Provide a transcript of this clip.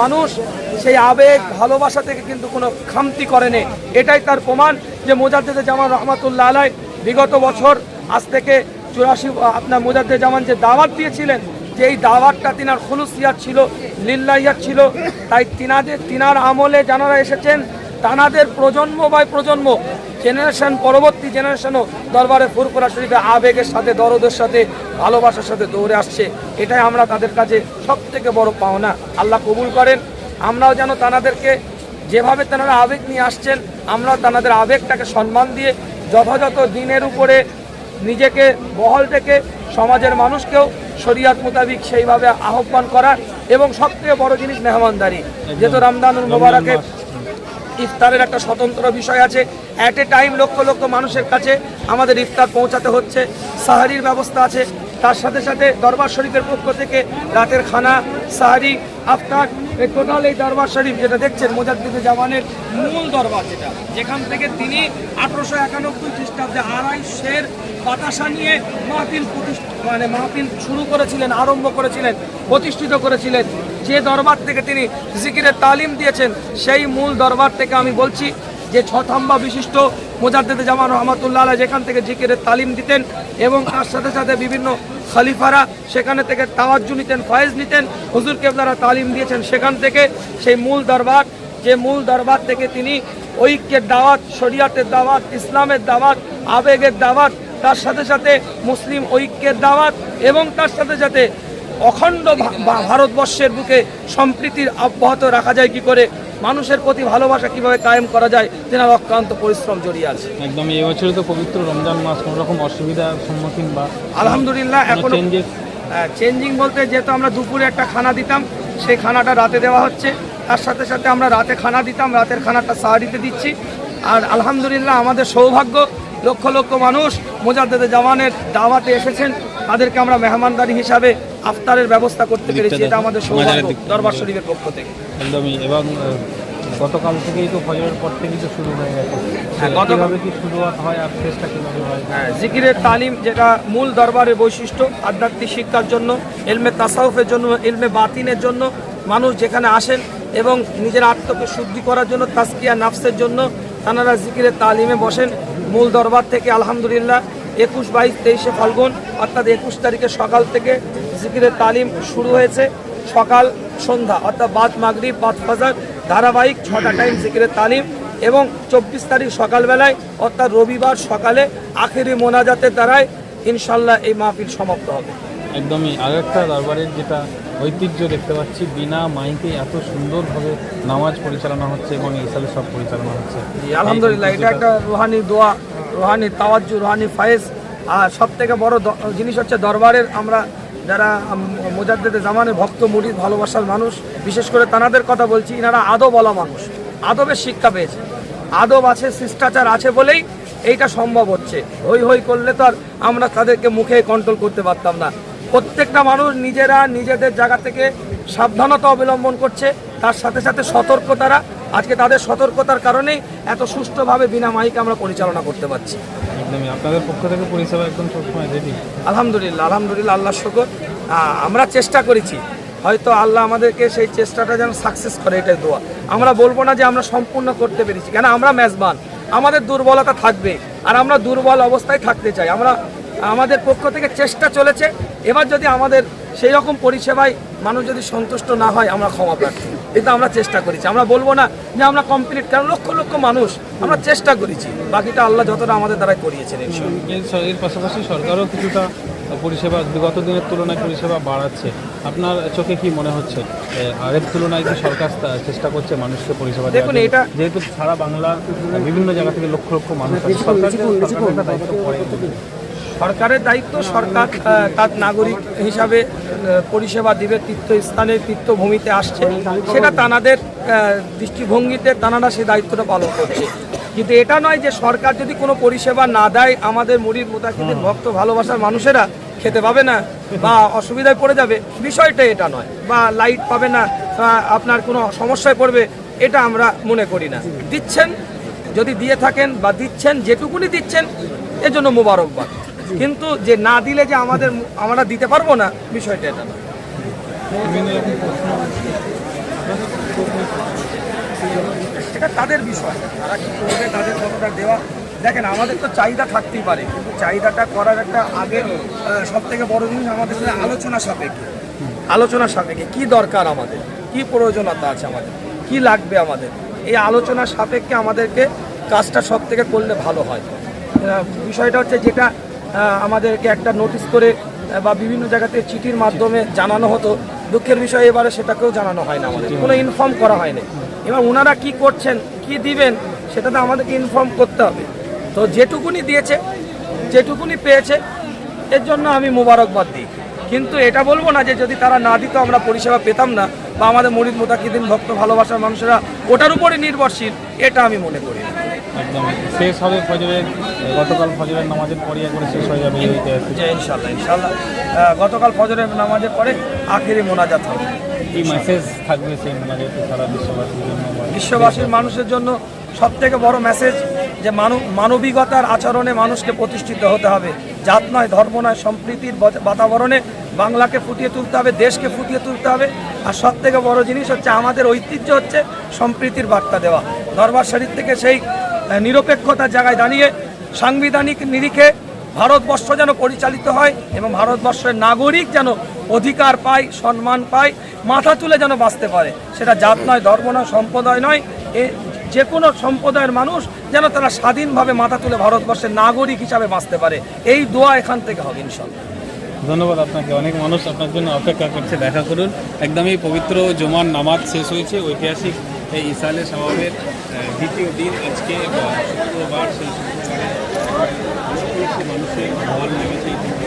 মানুষ সেই আবেগ, ভালোবাসা থেকে কিন্তু কোনো খামতি করেনি। এটাই তার প্রমাণ যে মোজাদ্দেদে জামান রহমাতুল্লাহ আলাই বিগত বছর, আজ থেকে চুরাশি, আপনার মোজাদ্দে জামান যে দাওয়াত দিয়েছিলেন যে এই দাওয়াতটা তিনার খুলুসিয়াত ছিল, লিল্লাহিয়াত ছিল, তাই তিনাদের, তিনার আমলে যারা এসেছেন, তানাদের প্রজন্ম বাই প্রজন্ম জেনারেশন পরবর্তী জেনারেশনও দরবারে ফুরফুরা শরীফে আবেগের সাথে দরদের সাথে ভালোবাসার সাথে দৌড়ে আসছে। এটাই আমরা তাদের কাছে সব থেকে বড় পাওনা। আল্লাহ কবুল করেন। আমরাও যেন তানাদেরকে যেভাবে তেনারা আবেগ নিয়ে আসছেন আমরা তানাদের আবেগটাকে সম্মান দিয়ে যথাযথ দিনের উপরে নিজেকে বহল থেকে সমাজের মানুষকেও শরিয়াত মোতাবিক সেইভাবে আহ্বান করা এবং সবথেকে বড় জিনিস মেহমানদারি। যেহেতু রমদানুল মোবারকের ইফতারের একটা স্বতন্ত্র বিষয় আছে। At a time lakh lakh মানুষের কাছে আমাদের ইফতার পৌঁছাতে হচ্ছে। সাহারির ব্যবস্থা আছে। তার সাথে সাথে দরবার শরীফের পক্ষ থেকে রাতের খানা, সাহারি এই টোটাল এই দরবার শরীফ যেটা দেখছেন, মোজাদ্দিদে জামানের মূল দরবার যেটা, যেখান থেকে তিনি আঠারোশো একানব্বই খ্রিস্টাব্দে আড়াইশের বাতাসা নিয়ে মাহফিল মানে মাহফিল শুরু করেছিলেন, আরম্ভ করেছিলেন, প্রতিষ্ঠিত করেছিলেন। যে দরবার থেকে তিনি জিকিরের তালিম দিয়েছেন, সেই মূল দরবার থেকে আমি বলছি যে ছথাম্বা বিশিষ্ট মোজাদ্দেদে জামান রহমতুল্লাহ যেখান থেকে জিকিরের তালিম দিতেন এবং তার সাথে সাথে বিভিন্ন খলিফারা সেখানে থেকে তাওয়াজ্জু নিতেন, ফয়েজ নিতেন। হুজুর কেবলারা তালিম দিয়েছেন সেখান থেকে। সেই মূল দরবার, যে মূল দরবার থেকে তিনি ঐক্যের দাওয়াত, শরিয়াতের দাওয়াত, ইসলামের দাওয়াত, আবেগের দাওয়াত, তার সাথে সাথে মুসলিম ঐক্যের দাওয়াত এবং তার সাথে সাথে অখণ্ড ভারতবর্ষের বুকে সম্প্রীতির অব্যাহত রাখা যায় কি করে? মানুষের প্রতি ভালোবাসা কীভাবে কায়েম করা যায়? তেনার অক্লান্ত পরিশ্রম জড়িয়ে আছে। একদম এই বছরে তো পবিত্র রমজান মাস কোনো রকম অসুবিধার সম্মুখীন বা আলহামদুলিল্লাহ এখনও চেঞ্জিং বলতে যেহেতু আমরা দুপুরে একটা খানা দিতাম সেই খানাটা রাতে দেওয়া হচ্ছে। তার সাথে সাথে আমরা রাতে খানা দিতাম রাতের খানাটা সাহারিতে দিচ্ছি। আর আলহামদুলিল্লাহ আমাদের সৌভাগ্য লক্ষ লক্ষ মানুষ মোজাদ্দেদে জামানের দাওয়াতে এসেছেন। তাদেরকে আমরা মেহমানদারি হিসাবে আফতারের ব্যবস্থা করতে পেরেছি। এটা আমাদের সৌভাগ্য দরবার শরীফের পক্ষ থেকে। একদমই। এবং গতকাল থেকেই তো ফজরের পর থেকেই তো শুরু হয়ে গেছে। হ্যাঁ, তো কি শুরুয়াত হয় আর শেষটা কীভাবে হয়? হ্যাঁ, জিকিরের তালিম যেটা মূল দরবারের বৈশিষ্ট্য আধ্যাত্মিক শিক্ষার জন্য এলমে তাসাউফের জন্য এলমে বাতিনের জন্য মানুষ যেখানে আসেন এবং নিজের আত্মকে শুদ্ধি করার জন্য তাস্কিয়া নাফসের জন্য তানারা জিকিরের তালিমে বসেন। মূল দরবার থেকে আলহামদুলিল্লাহ একুশ বাইশ তেইশে ফাল্গুন, অর্থাৎ একুশ তারিখে সকাল থেকে জিকিরের তালিম শুরু হয়েছে। সকাল সন্ধ্যা, অর্থাৎ বাদ মাগরিব, বাদ ফাজার, ধারাবাহিক ছটা টাইম জিকিরের তালিম এবং চব্বিশ তারিখ সকালবেলায়, অর্থাৎ রবিবার সকালে আখেরি মোনাজাতের দ্বারাই ইনশাল্লাহ এই মাহফিল সমাপ্ত হবে। একদমই। আরেকটা দরবারের যেটা ঐতিহ্য দেখতে পাচ্ছি। বিনা মাইকে এত সুন্দরভাবে নামাজ পরিচালনা হচ্ছে এবং ইসালে সব পরিচালনা হচ্ছে। আলহামদুলিল্লাহ এটা একটা রুহানি দোয়া রুহানি তাওয়াজ্জু রুহানি ফায়েজ আর সব থেকে বড় জিনিস হচ্ছে দরবারের আমরা যারা মোজাদ্দেদে জামানে ভক্ত মুরিদ ভালোবাসার মানুষ বিশেষ করে তানাদের কথা বলছি এনারা আদবওয়ালা মানুষ। আদবের শিক্ষা পেয়েছে। আদব আছে শিষ্টাচার আছে বলেই এইটা সম্ভব হচ্ছে। হই হই করলে তো আর আমরা তাদেরকে মুখে কন্ট্রোল করতে পারতাম না। প্রত্যেকটা মানুষ নিজেরা নিজেদের জায়গা থেকে সাবধানতা অবলম্বন করছে তার সাথে সাথে সতর্কতারা আজকে তাদের সতর্কতার কারণেই এত সুষ্ঠুভাবে বিনা মাইকে আমরা পরিচালনা করতে পারছি। একদমই আপনাদের পক্ষ থেকে পরিষেবা একদম সবসময় রেডি আলহামদুলিল্লাহ আলহামদুলিল্লাহ আল্লাহ শুকর। আমরা চেষ্টা করেছি হয়তো আল্লাহ আমাদেরকে সেই চেষ্টাটা যেন সাকসেস করে এটাই দোয়া। আমরা বলব না যে আমরা সম্পূর্ণ করতে পেরেছি কেন? আমরা মেজবান আমাদের দুর্বলতা থাকবে আর আমরা দুর্বল অবস্থায় থাকতে চাই। আমরা আমাদের পক্ষ থেকে চেষ্টা চলেছে এবার যদি আমাদের সেই রকম পরিষেবায় মানুষ যদি সন্তুষ্ট না হয় আমরা ক্ষমা প্রার্থী কিন্তু আমরা চেষ্টা করেছি আমরা বলব না যে আমরা কমপ্লিট কারণ লক্ষ লক্ষ মানুষ আমরা চেষ্টা করেছি বাকিটা আল্লাহ যতটা আমাদের দ্বারাই করিয়েছেন এর পাশাপাশি সরকারও কিছুটা পরিষেবা বিগত দিনের তুলনায় পরিষেবা বাড়াচ্ছে আপনার চোখে কি মনে হচ্ছে আগের তুলনায় কি সরকার তা- চেষ্টা করছে মানুষকে পরিষেবা দেখুন, এটা- যেহেতু সারা বাংলা বিভিন্ন জায়গা থেকে লক্ষ লক্ষ মানুষ সরকারের দায়িত্ব সরকার তার নাগরিক হিসাবে পরিষেবা দিবে তীর্থস্থানের তীর্থভূমিতে আসছে। সেটা তানাদের দৃষ্টিভঙ্গিতে তানারা সেই দায়িত্বটা পালন করছে। কিন্তু এটা নয় যে সরকার যদি কোনো পরিষেবা না দেয় আমাদের মুড়ির মোতাকিদের ভক্ত ভালোবাসার মানুষেরা খেতে পাবে না বা অসুবিধায় পড়ে যাবে। বিষয়টা এটা নয়। বা লাইট পাবে না আপনার কোনো সমস্যায় পড়বে এটা আমরা মনে করি না। দিচ্ছেন যদি দিয়ে থাকেন বা দিচ্ছেন যেটুকুনি দিচ্ছেন এজন্য মোবারকবাদ। কিন্তু যে না দিলে যে আমাদের আমরা দিতে পারব না, বিষয়টা এটা না। প্রশ্ন তাদের বিষয়। তারা কি করবে, তাদের কতটা দেওয়া? দেখেন, আমাদের তো চাহিদা থাকতেই পারে, কিন্তু চাহিদাটা করার একটা আগে সব থেকে বড় জিনিস আমাদের সাথে আলোচনা সাপেক্ষে। আলোচনা সাপেক্ষে কি দরকার আমাদের? কি প্রয়োজনীয়তা আছে আমাদের? কি লাগবে আমাদের? এই আলোচনা সাপেক্ষে আমাদেরকে কাজটা সব থেকে করলে ভালো হয়। বিষয়টা হচ্ছে যেটা আমাদেরকে একটা নোটিশ করে বা বিভিন্ন জায়গাতে চিঠির মাধ্যমে জানানো হতো। দুঃখের বিষয়ে এবারে সেটাকেও জানানো হয় না আমাদের। কোনো ইনফর্ম করা হয়নি। এবার ওনারা কি করছেন, কি দিবেন সেটা তো আমাদেরকে ইনফর্ম করতে হবে। তো যেটুকুনি দিয়েছে, যেটুকুনি পেয়েছে, এর জন্য আমি মোবারকবাদ দিই। কিন্তু এটা বলব না যে যদি তারা না দিত, আমরা পরিষেবা পেতাম না, বা আমাদের মরিদ মোতাকিদিন ভক্ত ভালোবাসার মানুষেরা ওটার উপরে নির্ভরশীল, এটা আমি মনে করি। একদম শেষ হবে ফজরের গতকাল ফজরের নামাজের পরই একবারে শেষ হয়ে যাবে ইনশাল্লাহ ইনশাল্লাহ গতকাল ফজরের নামাজের পরে আখেরি মোনাজাত হবে। কি মেসেজ থাকবে সেই নামাজের সারা বিশ্ববাসীর জন্য। বিশ্ববাসীর মানুষের জন্য সব থেকে বড় মেসেজ যে মানব মানবিকতার আচরণে মানুষকে প্রতিষ্ঠিত হতে হবে। জাত নয় ধর্ম নয় সম্প্রীতির বাতাবরণে বাংলাকে ফুটিয়ে তুলতে হবে দেশকে ফুটিয়ে তুলতে হবে। আর সব থেকে বড় জিনিস হচ্ছে আমাদের ঐতিহ্য হচ্ছে সম্প্রীতির বার্তা দেওয়া। দরবার শরীর থেকে সেই নিরপেক্ষতার জায়গায় দাঁড়িয়ে সাংবিধানিক নিরিখে ভারতবর্ষ যেন পরিচালিত হয় এবং ভারতবর্ষের নাগরিক যেন অধিকার পায়, সম্মান পায়, মাথা তুলে যেন বাঁচতে পারে। সেটা জাত নয়, ধর্ম নয়, সম্প্রদায় নয়। এ যে কোনো সম্প্রদায়ের মানুষ যেন তারা স্বাধীনভাবে মাথা তুলে ভারতবর্ষের নাগরিক হিসাবে বাঁচতে পারে। এই দোয়া এখান থেকে হবে, ইনশাল্লাহ। ধন্যবাদ আপনাকে। অনেক মানুষ আপনার জন্য অপেক্ষা করছে। দেখা করুন। একদমই পবিত্র জমান নামাজ শেষ হয়েছে। ঐতিহাসিক এই ইসালে সমাবের আহ, দ্বিতীয় দিন আজকে আহ, শুক্রবার সেই শুক্রবারে লক্ষ লক্ষ মানুষের ঢল নেমেছে এই দিনটি।